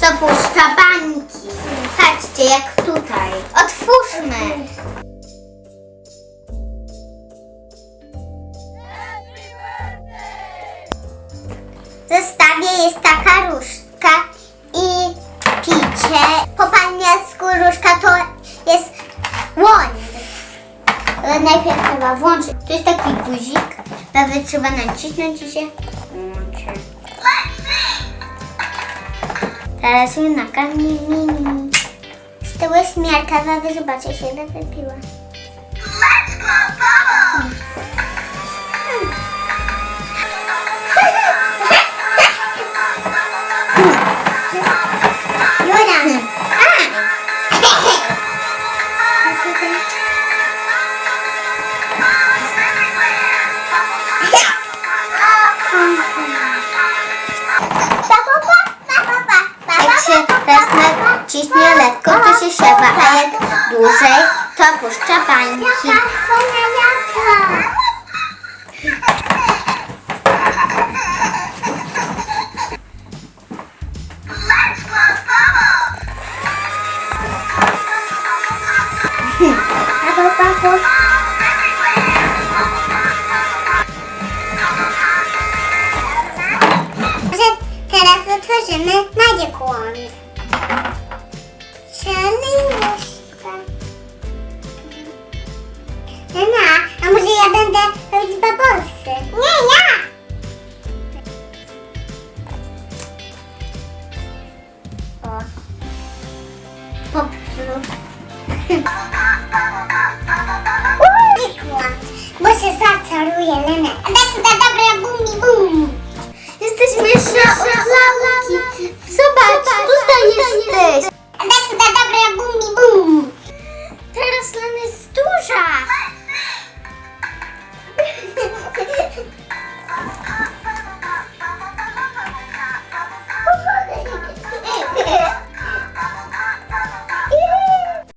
co puszcza bańki. Patrzcie, jak tutaj. Otwórzmy. W zestawie jest taka różdżka i picie. Po różdżka to jest łąd. Ale najpierw trzeba włączyć. To jest taki guzik. Nawet trzeba nacisnąć i się włączy. Teraz mini. Z tyłu jest miarka, zaraz zobaczę się, wypiła. Jura! Naciśnie lekko, to się siewa, a jak dłużej, to puszcza bańki. Że teraz otworzymy Magic Wand. Lena, a może ja będę robić babosy? Nie, ja! O. Popsuł. Unikła, bo się zaczaruje Lena. A tak dobra bumi bum. Jesteś miesza od.